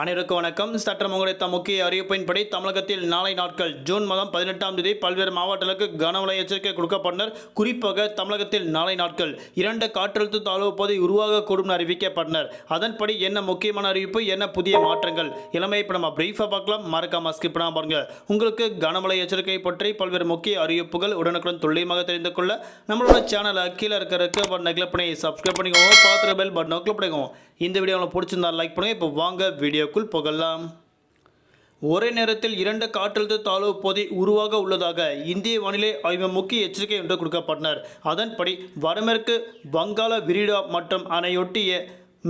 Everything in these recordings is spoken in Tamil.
அனைவருக்கும் வணக்கம். சற்றம் உங்களுடைய முக்கிய அறிவிப்பின்படி தமிழகத்தில் நாளை நாட்கள் ஜூன் மாதம் பதினெட்டாம் தேதி பல்வேறு மாவட்டங்களுக்கு கனமழை எச்சரிக்கை கொடுக்கப்பட்டனர். குறிப்பாக தமிழகத்தில் நாளை நாட்கள் இரண்டு காற்றழுத்த தாழ்வு பகுதி உருவாகக்கூடும் அறிவிக்கப்பட்டனர். அதன்படி என்ன முக்கியமான அறிவிப்பு என்ன புதிய மாற்றங்கள்? இளமையை இப்போ நம்ம பிரீஃபாக பார்க்கலாம். மறக்காம ஸ்கிப் பண்ணாமல் பாருங்கள் உங்களுக்கு கனமழை எச்சரிக்கை பற்றி பல்வேறு முக்கிய அறிவிப்புகள் உடனுக்குடன் துல்லியமாக தெரிந்து கொள்ள நம்மளோட சேனலை கீழே இருக்கிறதுக்கு நெக்லப் பண்ணி சப்ஸ்கிரைப் பண்ணிக்கோங்க. பார்த்துட்டு பெல் பட்டன் கிளிக் பண்ணிக்கோங்க. இந்த வீடியோ உங்களுக்கு பிடிச்சிருந்தா லைக் பண்ணுங்கள் இப்போ வாங்க வீடியோ வீடியோக்குள் புகழலாம் ஒரே நேரத்தில் இரண்டு காற்றழுத்த தாழ்வு பகுதி உருவாக உள்ளதாக இந்திய வானிலை ஆய்வு முக்கிய எச்சரிக்கை ஒன்று கொடுக்கப்பட்டனர். அதன்படி வடமேற்கு வங்காள விரிடா மற்றும் அணையொட்டிய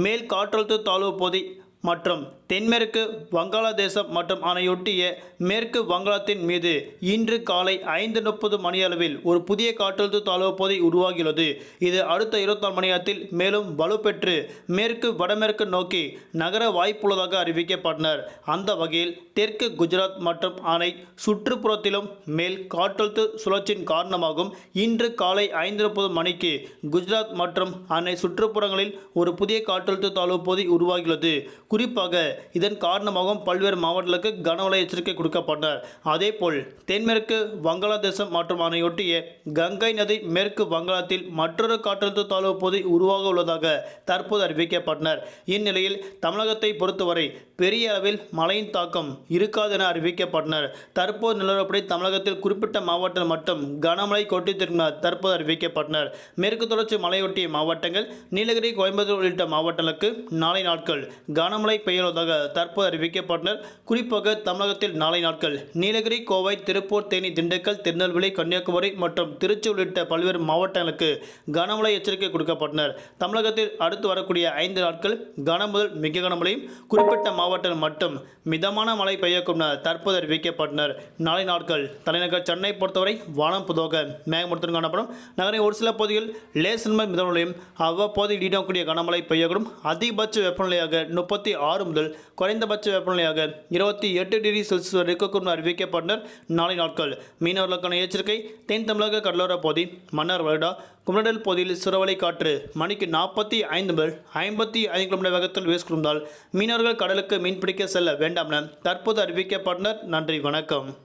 மேல் காற்றழுத்த தாழ்வு பகுதி மற்றும் தென்மேற்கு வங்காளதேசம் மற்றும் அதனையொட்டிய மேற்கு வங்காளத்தின் மீது இன்று காலை ஐந்து முப்பது மணியளவில் ஒரு புதிய காற்றழுத்த தாழ்வு பகுதி உருவாகியுள்ளது. இது அடுத்த இருபத்தி நாலு மணி நேரத்தில் மேலும் வலுப்பெற்று மேற்கு வடமேற்கு நோக்கி நகர வாய்ப்புள்ளதாக அறிவிக்கப்பட்டனர். அந்த வகையில் தெற்கு குஜராத் மற்றும் அணை சுற்றுப்புறத்திலும் மேல் காற்றழுத்த சுழற்சியின் காரணமாகவும் இன்று காலை ஐந்து முப்பது மணிக்கு குஜராத் மற்றும் அணை சுற்றுப்புறங்களில் ஒரு புதிய காற்றழுத்த தாழ்வு பகுதி உருவாகியுள்ளது. குறிப்பாக இதன் காரணமாகவும் பல்வேறு மாவட்டங்களுக்கு கனமழை எச்சரிக்கை கொடுக்கப்பட்டனர் அதேபோல் தென்மேற்கு வங்காளதேசம் மற்றும் அதனையொட்டிய கங்கை நதி மேற்கு வங்காளத்தில் மற்றொரு காற்றழுத்த தாழ்வு பகுதி உருவாக உள்ளதாக தற்போது அறிவிக்கப்பட்டனர். இந்நிலையில் தமிழகத்தை பொறுத்தவரை பெரிய அளவில் மழையின் தாக்கம் இருக்காது என அறிவிக்கப்பட்டனர். தற்போது நிலவரப்படி தமிழகத்தில் குறிப்பிட்ட மாவட்டங்கள் மட்டும் கனமழை கொட்டி திரும்பினர் தற்போது அறிவிக்கப்பட்டனர். மேற்கு தொடர்ச்சி மலையொட்டிய மாவட்டங்கள் நீலகிரி கோயம்புத்தூர் உள்ளிட்ட மாவட்டங்களுக்கு நாளை நாட்கள் கனமழை பெய்யுள்ளதாக தற்போது அறிவிக்கப்பட்டனர். குறிப்பாக தமிழகத்தில் நாளை நாட்கள் நீலகிரி கோவை திருப்பூர் தேனி திண்டுக்கல் திருநெல்வேலி கன்னியாகுமரி மற்றும் திருச்சி உள்ளிட்ட பல்வேறு மாவட்டங்களுக்கு கனமழை எச்சரிக்கை கொடுக்கப்பட்டனர். தமிழகத்தில் அடுத்து வரக்கூடிய ஐந்து நாட்கள் கன முதல் மிக கனமழையும் குறிப்பிட்ட மாவட்டங்கள் மட்டும் மிதமான மழை பெய்யக்கும் என தற்போது அறிவிக்கப்பட்டனர். நாளை நாட்கள் தலைநகர் சென்னை பொறுத்தவரை வானம் பொதுவாக மேகமூட்டத்துடன் காணப்படும். நகரின் ஒரு சில பகுதிகள் லேசன்மை மிதமலையும் மிதமழையும் அவ்வப்போது இடிடக்கூடிய கனமழை பெய்யக்கூடும். அதிகபட்ச வெப்பநிலையாக முப்பத்தி ஆறு முதல் குறைந்தபட்ச வெப்பநிலையாக இருபத்தி எட்டு டிகிரி செல்சியஸ் வரை இருக்கக்கூடும் அறிவிக்கப்பட்டனர். நாளை நாட்கள் மீனவர்களுக்கான எச்சரிக்கை தென் தமிழக கடலோர பகுதி மன்னார் வருடா குமரடல் பகுதியில் சுறவலை காற்று மணிக்கு நாற்பத்தி ஐந்து முதல் ஐம்பத்தி ஐந்து கிலோமீட்டர் வேகத்தில் வீசிக்கொண்டால் மீனவர்கள் கடலுக்கு மீன்பிடிக்க செல்ல வேண்டாம் என தற்போது அறிவிக்கப்பட்டனர். நன்றி வணக்கம்.